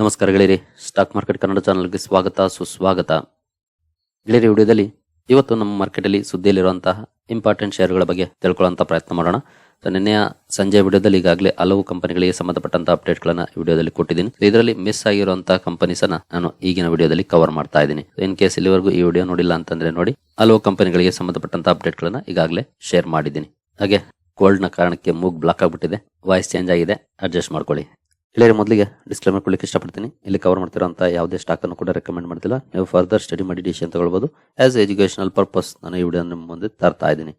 ನಮಸ್ಕಾರ ಗೆಳೆಯರಿ. Stock market Kannada ಚಾನಲ್ಗೆ ಸ್ವಾಗತ, ಸುಸ್ವಾಗತ. ಗೆಳೆಯರಿ, ವಿಡಿಯೋದಲ್ಲಿ ಇವತ್ತು ನಮ್ಮ ಮಾರ್ಕೆಟಲ್ಲಿ ಸುದ್ದಿಯಲ್ಲಿರುವಂತಹ ಇಂಪಾರ್ಟೆಂಟ್ ಶೇರ್ಗಳ ಬಗ್ಗೆ ತಿಳ್ಕೊಳ್ಳೋಂಥ ಪ್ರಯತ್ನ ಮಾಡೋಣ. ಸೊ ನಿನ್ನೆಯ ಸಂಜೆ ವಿಡಿಯೋದಲ್ಲಿ ಈಗಾಗಲೇ ಹಲವು ಕಂಪನಿಗಳಿಗೆ ಸಂಬಂಧಪಟ್ಟಂತಹ ಅಪ್ಡೇಟ್ಗಳನ್ನು ವಿಡಿಯೋದಲ್ಲಿ ಕೊಟ್ಟಿದ್ದೀನಿ. ಇದರಲ್ಲಿ ಮಿಸ್ ಆಗಿರುವಂತಹ ಕಂಪನೀಸನ್ನ ನಾನು ಈಗಿನ ವಿಡಿಯೋದಲ್ಲಿ ಕವರ್ ಮಾಡ್ತಾ ಇದ್ದೀನಿ. ಇನ್ ಕೇಸ್ ಇಲ್ಲಿವರೆಗೂ ಈ ವಿಡಿಯೋ ನೋಡಿಲ್ಲ ಅಂತಂದ್ರೆ ನೋಡಿ, ಹಲವು ಕಂಪನಿಗಳಿಗೆ ಸಂಬಂಧಪಟ್ಟಂತ ಅಪ್ಡೇಟ್ಗಳನ್ನು ಈಗಾಗಲೇ ಶೇರ್ ಮಾಡಿದ್ದೀನಿ. ಹಾಗೆ ಗೋಲ್ಡ್ನ ಕಾರಣಕ್ಕೆ ಮೂಗ್ ಬ್ಲಾಕ್ ಆಗಿಬಿಟ್ಟಿದೆ. ವಾಯ್ಸ್ ಚೇಂಜ್ ಆಗಿದೆ. ಅಡ್ಜಸ್ಟ್ ಮಾಡ್ಕೊಳ್ಳಿ. ಇಲ್ಲಿಯ ಮೊದಲಿಗೆ ಡಿಸ್ಕ್ಲೇಮರ್ ಕೊಡ್ಲಿಕ್ಕೆ ಇಷ್ಟಪಡ್ತೀನಿ. ಇಲ್ಲಿ ಕವರ್ ಮಾಡ್ತಿರೋಂಥ ಯಾವುದೇ ಸ್ಟಾಕ್ ಅನ್ನು ಕೂಡ ರೆಕಮೆಂಡ್ ಮಾಡ್ತಿಲ್ಲ. ನೀವು ಫರ್ದರ್ ಸ್ಟಡಿ ಮಾಡಿ ಡಿಸಿಷನ್ ತಗೊಳ್ಬೋದು. ಆಸ್ ಎಜುಕೇಶನಲ್ ಪರ್ಪಸ್ ನಾನು ಈ ವಿಡಿಯೋ ನಿಮ್ಮ ಮುಂದೆ ತರ್ತಾ ಇದ್ದೀನಿ.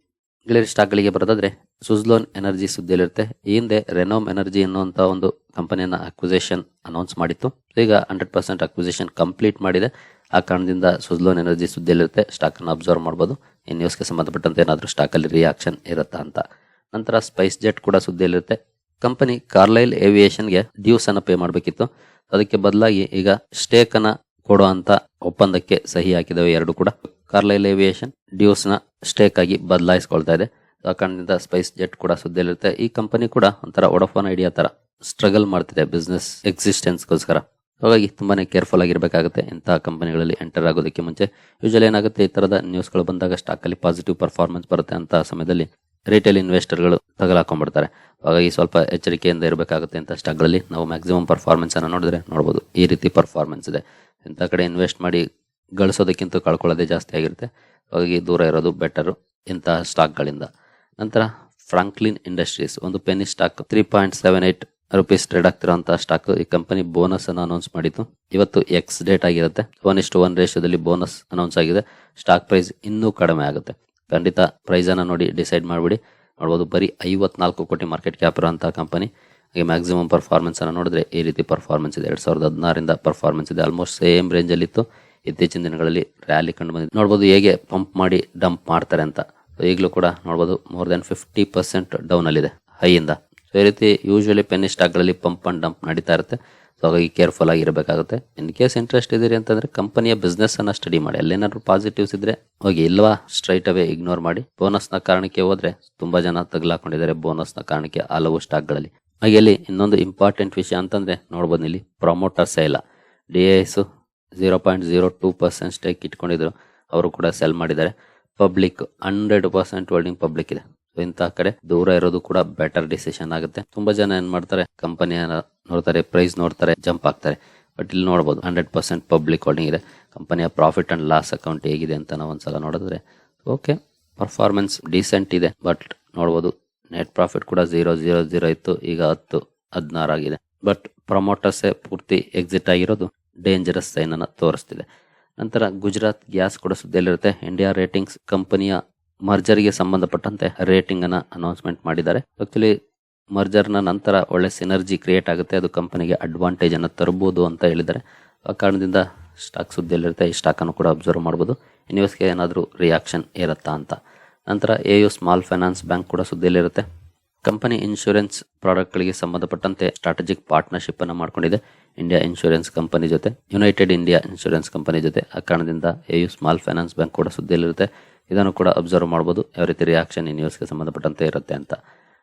ಗೆಳೆಯರಿ ಸ್ಟಾಕ್ಗಳಿಗೆ ಬರೋದಾದ್ರೆ ಸುಜ್ಲೋನ್ ಎನರ್ಜಿ ಸುದ್ದಿಯಲ್ಲಿರುತ್ತೆ. ಈ ಹಿಂದೆ ರೆನೋಮ್ ಎನರ್ಜಿ ಎನ್ನುವಂಥ ಒಂದು ಕಂಪನಿಯನ್ನ ಅಕ್ವಿಸೇಷನ್ ಅನೌನ್ಸ್ ಮಾಡಿತ್ತು. ಈಗ ಹಂಡ್ರೆಡ್ ಪರ್ಸೆಂಟ್ ಅಕ್ವಿಸೇಷನ್ ಕಂಪ್ಲೀಟ್ ಮಾಡಿದೆ. ಆ ಕಾರಣದಿಂದ ಸುಜ್ಲೋನ್ ಎನರ್ಜಿ ಸುದ್ದಿಯಲ್ಲಿರುತ್ತೆ. ಸ್ಟಾಕ್ ಅನ್ನು ಅಬ್ಸರ್ವ್ ಮಾಡ್ಬೋದು. ಈ ನ್ಯೂಸ್ಗೆ ಸಂಬಂಧಪಟ್ಟಂತೆ ಏನಾದರೂ ಸ್ಟಾಕಲ್ಲಿ ರಿಯಾಕ್ಷನ್ ಇರುತ್ತಾ ಅಂತ. ನಂತರ ಸ್ಪೈಸ್ ಜೆಟ್ ಕೂಡ ಸುದ್ದಿಯಲ್ಲಿರುತ್ತೆ. ಕಂಪನಿ ಕಾರ್ಲೈಲ್ ಏವಿಯೇಷನ್ಗೆ ಡ್ಯೂಸ್ ಅನ್ನ ಪೇ ಮಾಡಬೇಕಿತ್ತು. ಅದಕ್ಕೆ ಬದಲಾಗಿ ಈಗ ಸ್ಟೇಕ್ ಅನ್ನ ಕೊಡುವಂತ ಒಪ್ಪಂದಕ್ಕೆ ಸಹಿ ಹಾಕಿದವೆ ಎರಡು ಕೂಡ. ಕಾರ್ಲೈಲ್ ಏವಿಯೇಷನ್ ಡ್ಯೂಸ್ನ ಸ್ಟೇಕ್ ಆಗಿ ಬದಲಾಯಿಸ್ಕೊಳ್ತಾ ಇದೆ. ಆ ಕಾರಣದಿಂದ ಸ್ಪೈಸ್ ಜೆಟ್ ಕೂಡ ಸುದ್ದಿಯಲ್ಲಿರುತ್ತೆ. ಈ ಕಂಪನಿ ಕೂಡ ಒಂಥರ ಒಡಫೋನ್ ಐಡಿಯಾ ತರ ಸ್ಟ್ರಗಲ್ ಮಾಡ್ತಿದೆ ಬಿಸ್ನೆಸ್ ಎಕ್ಸಿಸ್ಟೆನ್ಸ್ಗೋಸ್ಕರ ಹಾಗಾಗಿ ತುಂಬಾನೇ ಕೇರ್ಫುಲ್ ಆಗಿರಬೇಕಾಗುತ್ತೆ ಇಂತಹ ಕಂಪನಿಗಳಲ್ಲಿ ಎಂಟರ್ ಆಗೋದಕ್ಕೆ ಮುಂಚೆ. ಯೂಶಲಿ ಏನಾಗುತ್ತೆ ಈ ತರದ ನ್ಯೂಸ್ಗಳು ಬಂದಾಗ ಸ್ಟಾಕ್ ಅಲ್ಲಿ ಪಾಸಿಟಿವ್ ಪರ್ಫಾರ್ಮೆನ್ಸ್ ಬರುತ್ತೆ ಅಂತ ಸಮಯದಲ್ಲಿ ರಿಟೇಲ್ ಇನ್ವೆಸ್ಟರ್ಗಳು ತಗಲಾಕೊಂಡ್ಬಿಡ್ತಾರೆ. ಹಾಗಾಗಿ ಸ್ವಲ್ಪ ಎಚ್ಚರಿಕೆಯಿಂದ ಇರಬೇಕಾಗುತ್ತೆ ಅಂತ ಸ್ಟಾಕ್ಗಳಲ್ಲಿ. ನಾವು ಮ್ಯಾಕ್ಸಿಮಮ್ ಪರ್ಫಾರ್ಮೆನ್ಸನ್ನು ನೋಡಿದ್ರೆ ನೋಡ್ಬೋದು. ಈ ರೀತಿ ಪರ್ಫಾರ್ಮೆನ್ಸ್ ಇದೆ. ಇಂಥ ಕಡೆ ಇನ್ವೆಸ್ಟ್ ಮಾಡಿ ಗಳಿಸೋದಕ್ಕಿಂತ ಕಳ್ಕೊಳ್ಳೋದೇ ಜಾಸ್ತಿ ಆಗಿರುತ್ತೆ. ಹಾಗಾಗಿ ದೂರ ಇರೋದು ಬೆಟರು ಇಂಥ ಸ್ಟಾಕ್ಗಳಿಂದ. ನಂತರ ಫ್ರಾಂಕ್ಲಿನ್ ಇಂಡಸ್ಟ್ರೀಸ್ ಒಂದು penny stock three point seven eight rupees trade ಆಗ್ತಿರೋಂಥ stock ಈ ಕಂಪನಿ ಬೋನಸ್ ಅನ್ನು ಅನೌನ್ಸ್ ಮಾಡಿತ್ತು. ಇವತ್ತು ಎಕ್ಸ್ ಡೇಟ್ ಆಗಿರುತ್ತೆ. ಒನ್ ಇಷ್ಟು ಒನ್ ರೇಷಿಯೋದಲ್ಲಿ ಬೋನಸ್ ಅನೌನ್ಸ್ ಆಗಿದೆ. ಸ್ಟಾಕ್ ಪ್ರೈಸ್ ಇನ್ನೂ ಕಡಿಮೆ ಆಗುತ್ತೆ. ಖಂಡಿತ ಪ್ರೈಸನ್ನು ನೋಡಿ ಡಿಸೈಡ್ ಮಾಡಿಬಿಡಿ. ನೋಡ್ಬೋದು ಬರೀ ಐವತ್ನಾಲ್ಕು ಕೋಟಿ ಮಾರ್ಕೆಟ್ ಕ್ಯಾಪ್ ಇರುವಂತಹ ಕಂಪನಿ ಹಾಗೆ ಮ್ಯಾಕ್ಸಿಮಮ್ ಪರ್ಫಾರ್ಮೆನ್ಸನ್ನು ನೋಡಿದ್ರೆ ಈ ರೀತಿ ಪರ್ಫಾರ್ಮೆನ್ಸ್ ಇದೆ. ಎರಡು ಸಾವಿರದ ಹದಿನಾರರಿಂದ ಪರ್ಫಾರ್ಮೆನ್ಸ್ ಇದೆ. ಆಲ್ಮೋಸ್ಟ್ ಸೇಮ್ ರೇಂಜಲ್ಲಿತ್ತು ಇತ್ತೀಚಿನ ದಿನಗಳಲ್ಲಿ ರ್ಯಾಲಿ ಕಂಡು ಬಂದಿದೆ ನೋಡ್ಬೋದು ಹೇಗೆ ಪಂಪ್ ಮಾಡಿ ಡಂಪ್ ಮಾಡ್ತಾರೆ ಅಂತ. ಈಗಲೂ ಕೂಡ ನೋಡ್ಬೋದು ಮೋರ್ ದೆನ್ ಫಿಫ್ಟಿ ಪರ್ಸೆಂಟ್ ಡೌನಲ್ಲಿದೆ ಹೈಯಿಂದ. ಸೊ ಈ ರೀತಿ ಯೂಶ್ವಲಿ ಪೆನ್ನಿ ಸ್ಟಾಕ್ಗಳಲ್ಲಿ ಪಂಪ್ ಆ್ಯಂಡ್ ಡಂಪ್ ನಡೀತಾ ಇರುತ್ತೆ. ಸೊ ಹಾಗಾಗಿ ಕೇರ್ಫುಲ್ ಆಗಿರಬೇಕಾಗುತ್ತೆ. ಇನ್ ಕೇಸ್ ಇಂಟ್ರೆಸ್ಟ್ ಇದ್ದೀರಿ ಅಂತಂದ್ರೆ ಕಂಪನಿಯ ಬಿಸ್ನೆಸ್ ಅನ್ನ ಸ್ಟಡಿ ಮಾಡಿ. ಅಲ್ಲೇನಾದ್ರು ಪಾಸಿಟಿವ್ಸ್ ಇದ್ರೆ ಹೋಗಿ ಇಲ್ವಾ ಸ್ಟ್ರೈಟ್ ಅವೇ ಇಗ್ನೋರ್ ಮಾಡಿ. ಬೋನಸ್ನ ಕಾರಣಕ್ಕೆ ಹೋದ್ರೆ ತುಂಬಾ ಜನ ತಗಲಾಕೊಂಡಿದ್ದಾರೆ ನ ಕಾರಣಕ್ಕೆ ಹಲವು ಸ್ಟಾಕ್ಗಳಲ್ಲಿ ಹಾಗೆ ಇಲ್ಲಿ ಇನ್ನೊಂದು ಇಂಪಾರ್ಟೆಂಟ್ ವಿಷಯ ಅಂತಂದ್ರೆ ನೋಡ್ಬೋದು ಇಲ್ಲಿ ಪ್ರಮೋಟರ್ಸ್ ಇಲ್ಲ D S zero point zero two percent stake ಇಟ್ಕೊಂಡಿದ್ರು. ಅವರು ಕೂಡ ಸೆಲ್ ಮಾಡಿದ್ದಾರೆ. Public hundred percent holding public ಇದೆ. ಇಂತಹ ಕಡೆ ದೂರ ಇರೋದು ಕೂಡ ಬೆಟರ್ ಡಿಸಿಷನ್ ಆಗುತ್ತೆ. ತುಂಬಾ ಜನ ಏನ್ ಮಾಡ್ತಾರೆ ಕಂಪನಿಯ ನೋಡ್ತಾರೆ ಪ್ರೈಸ್ ನೋಡ್ತಾರೆ ಜಂಪ್ ಆಗ್ತಾರೆ. ಬಟ್ ಇಲ್ಲಿ ನೋಡಬಹುದು ಹಂಡ್ರೆಡ್ ಪರ್ಸೆಂಟ್ ಪಬ್ಲಿಕ್ ಹೋಲ್ಡಿಂಗ್ ಇದೆ. ಕಂಪನಿಯ ಪ್ರಾಫಿಟ್ ಅಂಡ್ ಲಾಸ್ ಅಕೌಂಟ್ ಹೇಗಿದೆ ಅಂತ ನಾವು ಒಂದ್ಸಲ ನೋಡಿದ್ರೆ ಓಕೆ ಪರ್ಫಾರ್ಮೆನ್ಸ್ ಡೀಸೆಂಟ್ ಇದೆ. ಬಟ್ ನೋಡಬಹುದು ನೆಟ್ ಪ್ರಾಫಿಟ್ ಕೂಡ ಜೀರೋ ಜೀರೋ ಜೀರೋ ಇತ್ತು, ಈಗ ಹತ್ತು, ಹದಿನಾರು ಆಗಿದೆ. ಬಟ್ ಪ್ರಮೋಟರ್ಸ್ ಪೂರ್ತಿ ಎಕ್ಸಿಟ್ ಆಗಿರೋದು ಡೇಂಜರಸ್ ಸೈನ್ ಅನ್ನ ತೋರಿಸ್ತಿದೆ. ನಂತರ ಗುಜರಾತ್ ಗ್ಯಾಸ್ ಕೂಡ ಸುದ್ದಿಯಲ್ಲಿರುತ್ತೆ. ಇಂಡಿಯಾ ರೇಟಿಂಗ್ಸ್ ಕಂಪನಿಯ ಮರ್ಜರ್ಗೆ ಸಂಬಂಧಪಟ್ಟಂತೆ ರೇಟಿಂಗ್ ಅನ್ನ ಅನೌನ್ಸ್ಮೆಂಟ್ ಮಾಡಿದ್ದಾರೆ. ಆಕ್ಚುಲಿ ಮರ್ಜರ್ನ ನಂತರ ಒಳ್ಳೆ ಸಿನರ್ಜಿ ಕ್ರಿಯೇಟ್ ಆಗುತ್ತೆ, ಅದು ಕಂಪನಿಗೆ ಅಡ್ವಾಂಟೇಜ್ ಅನ್ನು ತರಬಹುದು ಅಂತ ಹೇಳಿದ್ದಾರೆ. ಆ ಕಾರಣದಿಂದ ಸ್ಟಾಕ್ ಸುದ್ದಿಯಲ್ಲಿರುತ್ತೆ, ಈ ಸ್ಟಾಕ್ ಅನ್ನು ಕೂಡ ಅಬ್ಸರ್ವ್ ಮಾಡಬಹುದು ಇನ್ವೆಸ್ಟ್ಗೆ ಏನಾದರೂ ರಿಯಾಕ್ಷನ್ ಇರುತ್ತಾ ಅಂತ. ನಂತರ A U small finance bank ಕೂಡ ಸುದ್ದಿಯಲ್ಲಿರುತ್ತೆ. ಕಂಪನಿ ಇನ್ಶೂರೆನ್ಸ್ ಪ್ರಾಡಕ್ಟ್ಗಳಿಗೆ ಸಂಬಂಧಪಟ್ಟಂತೆ ಸ್ಟ್ರಾಟಜಿಕ್ ಪಾರ್ಟ್ನರ್ಶಿಪ್ ಅನ್ನು ಮಾಡ್ಕೊಂಡಿದೆ. ಇಂಡಿಯಾ ಇನ್ಶೂರೆನ್ಸ್ ಕಂಪನಿ ಜೊತೆ ಯುನೈಟೆಡ್ ಇಂಡಿಯಾ ಇನ್ಶೂರೆನ್ಸ್ ಕಂಪನಿ ಜೊತೆ. ಆ ಕಾರಣದಿಂದ A U small finance bank ಕೂಡ ಸುದ್ದಿಯಲ್ಲಿರುತ್ತೆ. ಇದನ್ನು ಕೂಡ ಅಬ್ಸರ್ವ್ ಮಾಡಬಹುದು ಯಾವ ರೀತಿ ರಿಯಾಕ್ಷನ್ ಈ ನ್ಯೂಸ್ಗೆ ಸಂಬಂಧಪಟ್ಟಂತೆ ಇರುತ್ತೆ ಅಂತ.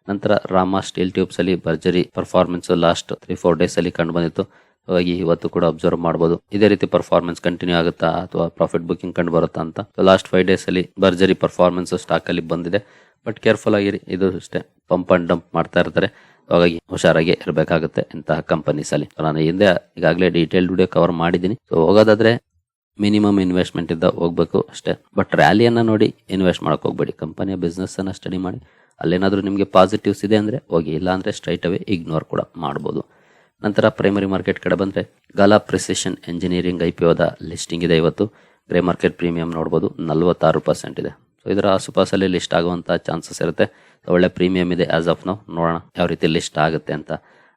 ನಂತರ ರಾಮ ಸ್ಟೀಲ್ ಟ್ಯೂಬ್ಸ್ ಅಲ್ಲಿ ಭರ್ಜರಿ performance last three four days ಅಲ್ಲಿ ಕಂಡು ಬಂದಿತ್ತು. ಹಾಗಾಗಿ ಇವತ್ತು ಕೂಡ ಅಬ್ಸರ್ವ್ ಮಾಡಬಹುದು ಇದೇ ರೀತಿ ಪರ್ಫಾರ್ಮೆನ್ಸ್ ಕಂಟಿನ್ಯೂ ಆಗುತ್ತಾ ಅಥವಾ ಪ್ರಾಫಿಟ್ ಬುಕಿಂಗ್ ಕಂಡು ಬರುತ್ತಾ ಅಂತ. ಲಾಸ್ಟ್ ಫೈವ್ ಡೇಸ್ ಅಲ್ಲಿ ಭರ್ಜರಿ ಪರ್ಫಾರ್ಮೆನ್ಸ್ ಸ್ಟಾಕ್ ಅಲ್ಲಿ ಬಂದಿದೆ. ಬಟ್ ಕೇರ್ಫುಲ್ ಆಗಿರಿ. ಇದು ಅಷ್ಟೇ. ಪಂಪ್ ಅಂಡ್ ಡಂಪ್ ಮಾಡ್ತಾ ಇರ್ತಾರೆ. ಹಾಗಾಗಿ ಹುಷಾರಾಗಿ ಇರಬೇಕಾಗುತ್ತೆ ಇಂತಹ ಕಂಪನೀಸ್ ಅಲ್ಲಿ. ನಾನು ಹಿಂದೆ ಈಗಾಗಲೇ ಡೀಟೇಲ್ಡ್ ವಿಡಿಯೋ ಕವರ್ ಮಾಡಿದ್ದೀನಿ. ಸೊ ಹೋಗೋದಾದ್ರೆ ಮಿನಿಮಮ್ ಇನ್ವೆಸ್ಟ್ಮೆಂಟ್ ಇದ್ದ ಹೋಗ್ಬೇಕು ಅಷ್ಟೇ. ಬಟ್ ರ್ಯಾಲಿಯನ್ನು ನೋಡಿ ಇನ್ವೆಸ್ಟ್ ಮಾಡೋಕೆ ಹೋಗ್ಬೇಡಿ. ಕಂಪನಿಯ ಬಿಸ್ನೆಸ್ಸನ್ನು ಸ್ಟಡಿ ಮಾಡಿ. ಅಲ್ಲೇನಾದರೂ ನಿಮಗೆ ಪಾಸಿಟಿವ್ಸ್ ಇದೆ ಅಂದರೆ ಹೋಗಿ, ಇಲ್ಲ ಅಂದರೆ ಸ್ಟ್ರೈಟ್ ಅವೇ ಇಗ್ನೋರ್ ಕೂಡ ಮಾಡ್ಬೋದು. ನಂತರ ಪ್ರೈಮರಿ ಮಾರ್ಕೆಟ್ ಕಡೆ ಬಂದರೆ Gala precision engineering I P ಒದ ಲಿಸ್ಟಿಂಗ್ ಇದೆ ಇವತ್ತು. ಗ್ರೇ ಮಾರ್ಕೆಟ್ ಪ್ರೀಮಿಯಂ ನೋಡ್ಬೋದು. ನಲ್ವತ್ತಾರು ಪರ್ಸೆಂಟ್ ಇದೆ. ಸೊ ಇದರ ಆಸುಪಾಸಲ್ಲಿ ಲಿಸ್ಟ್ ಆಗುವಂಥ ಚಾನ್ಸಸ್ ಇರುತ್ತೆ. ಒಳ್ಳೆ ಪ್ರೀಮಿಯಂ ಇದೆ ಆಸ್ ಆಫ್ ನಾವು ನೋಡೋಣ ಯಾವ ರೀತಿ ಲಿಸ್ಟ್ ಆಗುತ್ತೆ ಅಂತ.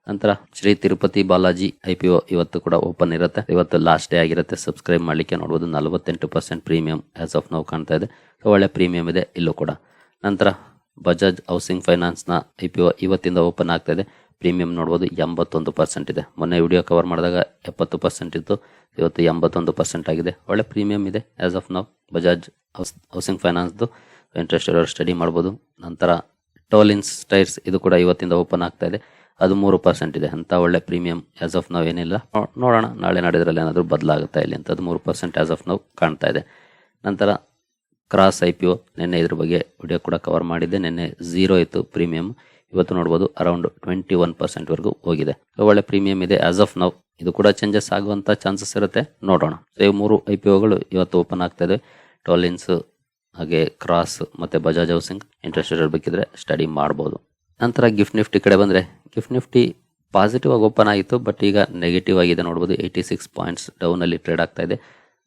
ನಂತರ ಶ್ರೀ ತಿರುಪತಿ ಬಾಲಾಜಿ ಐ ಇವತ್ತು ಕೂಡ ಓಪನ್ ಇರುತ್ತೆ. ಇವತ್ತು ಲಾಸ್ಟ್ ಡೇ ಆಗಿರುತ್ತೆ. ಸಬ್ಸ್ಕ್ರೈಬ್ ಮಾಡಲಿಕ್ಕೆ ನೋಡ್ಬೋದು. ನಲವತ್ತೆಂಟು ಪರ್ಸೆಂಟ್ ಪ್ರೀಮಿಯಂ ಆಸ್ ಆಫ್ ನಾವು ಕಾಣ್ತಾ ಇದೆ. ಸೊ ಒಳ್ಳೆ ಪ್ರೀಮಿಯಂ ಇದೆ ಇಲ್ಲೂ ಕೂಡ. ನಂತರ ಬಜಾಜ್ ಹೌಸಿಂಗ್ ಫೈನಾನ್ಸ್ನ ಐ ಪಿ ಒ ಇವತ್ತಿಂದ ಓಪನ್ ಆಗ್ತಾ ಇದೆ. ಪ್ರೀಮಿಯಂ ನೋಡ್ಬೋದು. ಎಂಬತ್ತೊಂದು ಪರ್ಸೆಂಟ್ ಇದೆ. ಮೊನ್ನೆ ವಿಡಿಯೋ ಕವರ್ ಮಾಡಿದಾಗ ಎಪ್ಪತ್ತು ಪರ್ಸೆಂಟ್ ಇತ್ತು. ಇವತ್ತು ಎಂಬತ್ತೊಂದು ಪರ್ಸೆಂಟ್ ಆಗಿದೆ. ಒಳ್ಳೆ ಪ್ರೀಮಿಯಂ ಇದೆ ಆಸ್ ಆಫ್ ನಾವು ಬಜಾಜ್ ಹೌಸ್ ಹೌಸಿಂಗ್ ಫೈನಾನ್ಸ್ದು ಇಂಟ್ರೆಸ್ಟ್ ಇರೋರು ಸ್ಟಡಿ ಮಾಡ್ಬೋದು. ನಂತರ ಟೋಲಿನ್ಸ್ ಟೈರ್ಸ್ ಇದು ಕೂಡ ಇವತ್ತಿಂದ ಓಪನ್ ಆಗ್ತಾ ಇದೆ. ಅದು ಮೂರು ಪರ್ಸೆಂಟ್ ಇದೆ. ಅಂತ ಒಳ್ಳೆ ಪ್ರೀಮಿಯಂ ಆಸ್ ಆಫ್ ನಾವು ಏನಿಲ್ಲ. ನೋಡೋಣ. ನಾಳೆ ನಾಡಿದ್ರಲ್ಲಿ ಏನಾದರೂ ಬದಲಾಗುತ್ತಾ ಇಲ್ಲಿ ಅಂತ ಅದು ಮೂರು ಪರ್ಸೆಂಟ್ ಆಸ್ ಆಫ್ ನಾವು ಕಾಣ್ತಾ ಇದೆ. ನಂತರ ಕ್ರಾಸ್ ಐ ಪಿ ಒ ನಿನ್ನೆ ಇದ್ರ ಬಗ್ಗೆ ವಿಡಿಯೋ ಕೂಡ ಕವರ್ ಮಾಡಿದ್ದೆ. ನಿನ್ನೆ ಝೀರೋ ಇತ್ತು ಪ್ರೀಮಿಯಂ ಇವತ್ತು ನೋಡ್ಬೋದು ಅರೌಂಡ್ ಟ್ವೆಂಟಿ ಒನ್ ಪರ್ಸೆಂಟ್ವರೆಗೂ ಹೋಗಿದೆ. ಒಳ್ಳೆ ಪ್ರೀಮಿಯಂ ಇದೆ ಆಸ್ ಆಫ್ ನೌ ಇದು ಕೂಡ ಚೇಂಜಸ್ ಆಗುವಂತ ಚಾನ್ಸಸ್ ಇರುತ್ತೆ. ನೋಡೋಣ. ಸೊ ಇವು ಮೂರು ಐ ಪಿ ಒಗಳು ಇವತ್ತು ಓಪನ್ ಆಗ್ತಾ ಇದೆ. ಟೋಲಿನ್ಸ್ ಹಾಗೆ ಕ್ರಾಸ್ ಮತ್ತೆ ಬಜಾಜ್ ಹೌಸಿಂಗ್ ಇಂಟ್ರೆಸ್ಟ್ ಇರಬೇಕಿದ್ರೆ ಸ್ಟಡಿ ಮಾಡ್ಬೋದು. ನಂತರ ಗಿಫ್ಟ್ ನಿಫ್ಟಿ ಕಡೆ ಬಂದ್ರೆ ಗಿಫ್ಟ್ ನಿಫ್ಟಿ ಪಾಸಿಟಿವ್ ಆಗಿ ಓಪನ್ ಆಗಿತ್ತು ಬಟ್ ಈಗ ನೆಗೆಟಿವ್ ಆಗಿದೆ ನೋಡ್ಬೋದು. ಏಯ್ಟಿ ಸಿಕ್ಸ್ ಪಾಯಿಂಟ್ಸ್ ಡೌನಲ್ಲಿ ಟ್ರೇಡ್ ಆಗ್ತಾ ಇದೆ.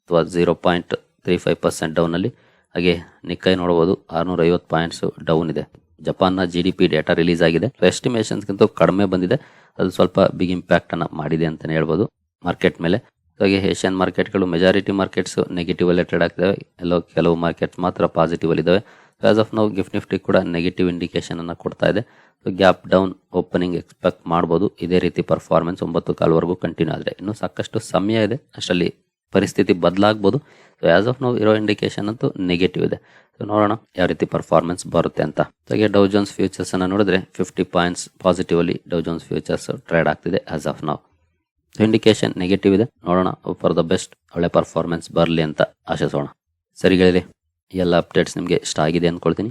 ಅಥವಾ zero point three five percent ಡೌನಲ್ಲಿ ಹಾಗೆ ನಿಕ್ಕೈ ನೋಡ್ಬೋದು ಆರುನೂರ ಐವತ್ತು ಪಾಯಿಂಟ್ಸ್ ಡೌನ್ ಇದೆ. ಜಪಾನ್ನ G D P data release ಆಗಿದೆ. ಎಸ್ಟಿಮೇಷನ್ಸ್ಗಿಂತ ಕಡಿಮೆ ಬಂದಿದೆ. ಅದು ಸ್ವಲ್ಪ ಬಿಗ್ ಇಂಪ್ಯಾಕ್ಟನ್ನು ಮಾಡಿದೆ ಅಂತಲೇ ಹೇಳ್ಬೋದು ಮಾರ್ಕೆಟ್ ಮೇಲೆ. ಹಾಗೆ ಏಷ್ಯನ್ ಮಾರ್ಕೆಟ್ಗಳು ಮೆಜಾರಿಟಿ ಮಾರ್ಕೆಟ್ಸ್ ನೆಗೆಟಿವ್ ಅಲ್ಲೇ ಟ್ರೇಡ್ ಆಗ್ತವೆ ಎಲ್ಲೋ ಕೆಲವು ಮಾರ್ಕೆಟ್ಸ್ ಮಾತ್ರ ಪಾಸಿಟಿವ್ ಅಲ್ಲಿ as of now Gift Nifty ಕೂಡ ನೆಗೆಟಿವ್ ಇಂಡಿಕೇಶನ್ ಅನ್ನು ಕೊಡ್ತಾ ಇದೆ. ಗ್ಯಾಪ್ ಡೌನ್ ಓಪನಿಂಗ್ ಎಕ್ಸ್ಪೆಕ್ಟ್ ಮಾಡ್ಬೋದು. ಇದೇ ರೀತಿ ಪರ್ಫಾರ್ಮೆನ್ಸ್ ಒಂಬತ್ತು ಕಾಲ್ವರೆಗೂ ಕಂಟಿನ್ಯೂ ಆದರೆ ಇನ್ನು ಸಾಕಷ್ಟು ಸಮಯ ಇದೆ. ಅಷ್ಟರಲ್ಲಿ ಪರಿಸ್ಥಿತಿ ಬದಲಾಗ್ಬೋದು. ಸೊ ಆಸ್ ಆಫ್ ನಾವು ಇರೋ ಇಂಡಿಕೇಶನ್ ಅಂತೂ ನೆಗೆಟಿವ್ ಇದೆ. ಸೊ ನೋಡೋಣ ಯಾವ ರೀತಿ ಪರ್ಫಾರ್ಮೆನ್ಸ್ ಬರುತ್ತೆ ಅಂತ. ಹಾಗೆ ಡೌ ಜೋನ್ಸ್ ಫ್ಯೂಚರ್ಸ್ ಅನ್ನು ನೋಡಿದ್ರೆ fifty points positively Dow Jones futures trade ಆಗ್ತಿದೆ ಆಸ್ ಆಫ್ ನಾವು ಇಂಡಿಕೇಶನ್ ನೆಗೆಟಿವ್ ಇದೆ. ನೋಡೋಣ ಫಾರ್ ದ ಬೆಸ್ಟ್ ಒಳ್ಳೆ ಪರ್ಫಾರ್ಮೆನ್ಸ್ ಬರಲಿ ಅಂತ ಆಶಿಸೋಣ. ಸರಿ ಗೆಳೆಯರಿ ಈ ಎಲ್ಲ ಅಪ್ಡೇಟ್ಸ್ ನಿಮಗೆ ಇಷ್ಟ ಆಗಿದೆ ಅಂದ್ಕೊಳ್ತೀನಿ.